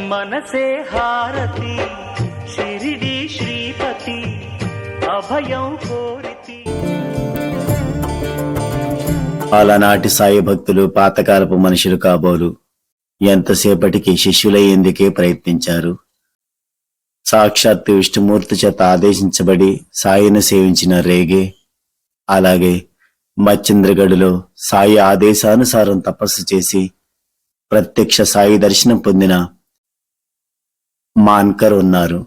మనసే హారతి షిరిడి శ్రీపతి అభయం కోరితి. అలనాటి సాయి భక్తులు పాతకాలపు మనుషులు కాబోలు. ఎంతసేపటికి శిష్యులయ్యేందుకే ప్రయత్నించారు. సాక్షాత్తు విష్ణుమూర్తి చేత ఆదేశించబడి సాయిని సేవించిన రేగే అలాగే మచ్చింద్రగఢులో సాయి ఆదేశానుసారం తపస్సు చేసి ప్రత్యక్ష సాయి దర్శనం పొందిన మాన్కర్ ఉన్నారు.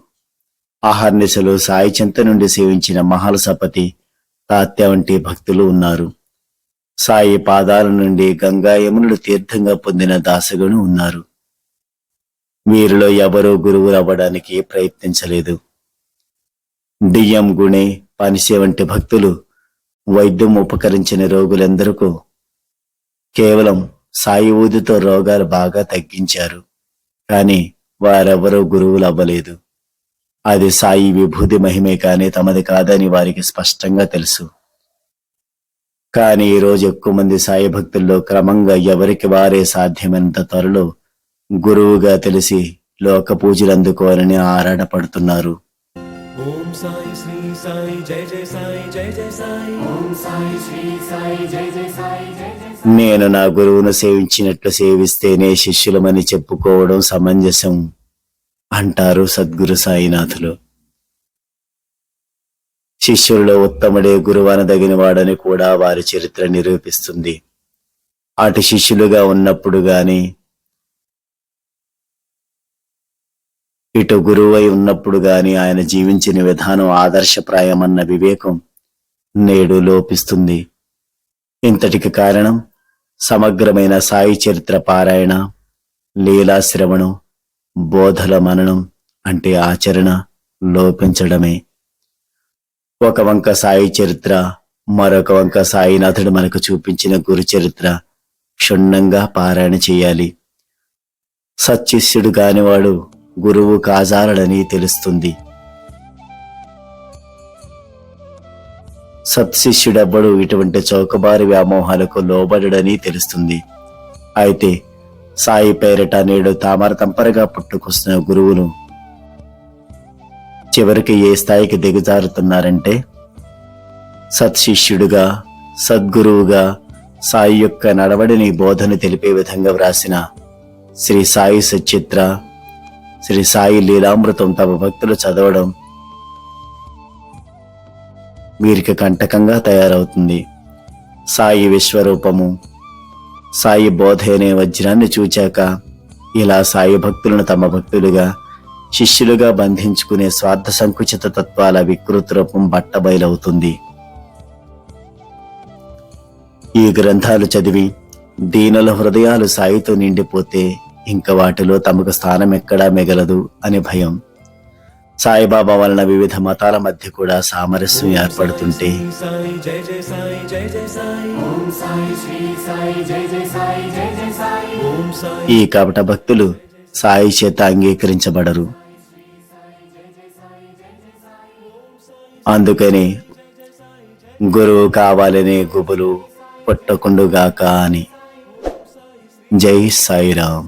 ఆహర్నిశలో సాయి చింత నుండి సేవించిన మహాలసపతి తాత్య వంటి భక్తులు ఉన్నారు. సాయి పాదాల నుండి గంగా యమునుడు తీర్థంగా పొందిన దాసగను ఉన్నారు. వీరిలో ఎవరూ గురువులు అవ్వడానికి ప్రయత్నించలేదు. డిఎం గుణే పనిసే వంటి భక్తులు వైద్యం ఉపకరించిన రోగులందరకు కేవలం సాయి ఊదితో రోగాలు బాగా తగ్గించారు. కానీ వారెవరూ గురువులు అవ్వలేదు. అది సాయి విభూతి మహిమే కానీ తమది కాదని వారికి స్పష్టంగా తెలుసు. కానీ ఈ రోజు ఎక్కువ మంది సాయి భక్తుల్లో క్రమంగా ఎవరికి వారే సాధ్యమైనంత త్వరలో గురువుగా తెలిసి లోక పూజలు అందుకోవాలని ఆరాటపడుతున్నారు. పడుతున్నారు సాయి శ్రీ సాయి జయ జయ సాయి జయ జయ సాయి. నేను నా గురువును సేవించినట్లు సేవిస్తేనే శిష్యులమని చెప్పుకోవడం సమంజసం అంటారు సద్గురు సాయినాథులు. శిష్యుల్లో ఉత్తముడే గురువు అనదగిన వాడని కూడా వారి చరిత్ర నిరూపిస్తుంది. అటు శిష్యులుగా ఉన్నప్పుడు గాని ఇటు గురువై ఉన్నప్పుడు గాని ఆయన జీవించిన విధానం ఆదర్శప్రాయమన్న వివేకం నేడు లోపిస్తుంది. ఇంతటికి కారణం సమగ్రమైన సాయి చరిత్ర పారాయణ లీలాశ్రవణం బోధల మననం అంటే ఆచరణ లోపించడమే. ఒక వంక సాయి చరిత్ర మరొక వంక సాయినాథుడు మనకు చూపించిన గురు చరిత్ర క్షుణ్ణంగా పారాయణ చేయాలి. సచ్చిష్యుడు కానివాడు గురువు కాజాలడని తెలుస్తుంది. సత్శిష్యుడెవ్వడు ఇటువంటి చౌకబారి వ్యామోహాలకు లోబడడని తెలుస్తుంది. అయితే సాయి పేరిట నేడు తామర తంపరగా పుట్టుకొస్తున్న గురువులు చివరికి ఏ స్థాయికి దిగజారుతున్నారంటే సత్శిష్యుడుగా సద్గురువుగా సాయి యొక్క నడవడిని బోధన తెలిపే విధంగా వ్రాసిన శ్రీ సాయి సచిత్ర శ్రీ సాయి లీలామృతం తమ భక్తులు చదవడం వీరికి కంటకంగా తయారవుతుంది. సాయి విశ్వరూపము సాయి బోధ అనే వజ్రాన్ని చూచాక ఇలా సాయి భక్తులను తమ భక్తులుగా శిష్యులుగా బంధించుకునే స్వార్థ సంకుచిత తత్వాల వికృత రూపం బట్టబయలవుతుంది ఈ గ్రంథాలు చదివి దీనుల హృదయాలు సాయితో నిండిపోతే ఇంక వాటిలో తమకు స్థానం ఎక్కడా మిగలదు అని భయం. సాయిబాబా వలన వివిధ మతాల మధ్య కూడా సామరస్యం ఏర్పడుతుంటే ఈ కపట భక్తులు సాయి చేత అంగీకరించబడరు. అందుకని గురువు కావాలనే గుబులు పుట్టకుండుగాక అని. జై సాయిరామ్.